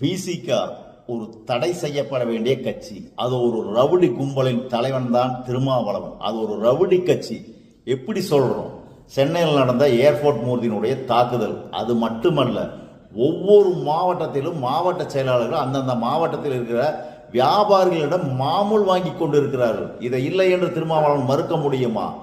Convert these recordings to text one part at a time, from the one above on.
விசிகா ஒரு தடை செய்யப்பட வேண்டிய கட்சி. அது ஒரு ரவுடி கும்பலின் தலைவன் தான் திருமாவளவன். அது ஒரு ரவுடி கட்சி. எப்படி சொல்றோம்? சென்னையில் நடந்த ஏர்போர்ட் மூர்த்தியினுடைய தாக்குதல். அது மட்டுமல்ல ஒவ்வொரு மாவட்டத்திலும் மாவட்ட செயலாளர்கள் அந்தந்த மாவட்டத்தில் இருக்கிற வியாபாரிகளிடம் மாமூல் வாங்கி கொண்டு இருக்கிறார்கள் இதை இல்லை என்று திருமாவளவன் மறுக்க முடியுமா?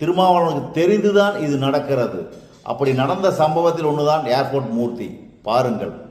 திருமாவளவனுக்கு தெரிந்துதான் இது நடக்கிறது. அப்படி நடந்த சம்பவத்தில் ஒன்றுதான் ஏர்போர்ட் மூர்த்தி. பாருங்கள்.